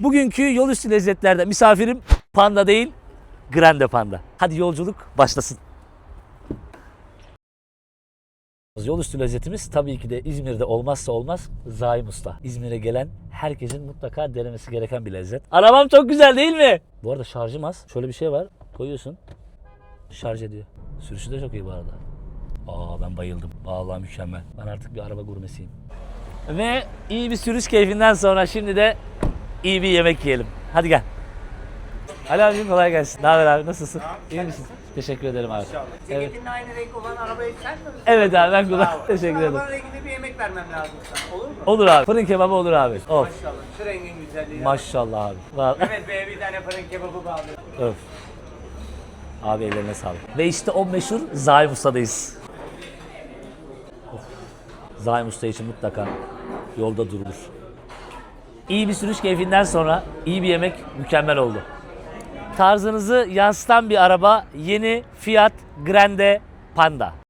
Bugünkü yol üstü lezzetlerde misafirim panda değil, grande panda. Hadi yolculuk başlasın. Yol üstü lezzetimiz tabii ki de İzmir'de olmazsa olmaz Zaim Usta. İzmir'e gelen herkesin mutlaka denemesi gereken bir lezzet. Arabam çok güzel değil mi? Bu arada şarjım az. Şöyle bir şey var. Koyuyorsun. Şarj ediyor. Sürüşü de çok iyi bu arada. Aa ben bayıldım. Vallahi mükemmel. Ben artık bir araba gurmesiyim. Ve iyi bir sürüş keyfinden sonra şimdi de iyi bir yemek yiyelim. Hadi gel. Ali abicim kolay gelsin. Ne haber abi? Nasılsın? İyi misin? Teşekkür ederim abi. Evet. Ceketinle aynı renk olan arabayı sen mi? Evet abi ben kullan. Bravo. Teşekkür ederim. Arabanın renginde bir yemek vermem lazım sana. Olur mu? Olur abi. Fırın kebabı olur abi. Of. Maşallah. Şu rengin güzelliği. Maşallah abi. Var. Mehmet Bey'e bir tane fırın kebabı bağlıyor. Öf. Abi ellerine sağlık. Ve işte o meşhur Zaim Usta'dayız. Of. Zaim Usta için mutlaka yolda durulur. İyi bir sürüş keyfinden sonra iyi bir yemek mükemmel oldu. Tarzınızı yansıtan bir araba yeni Fiat Grande Panda.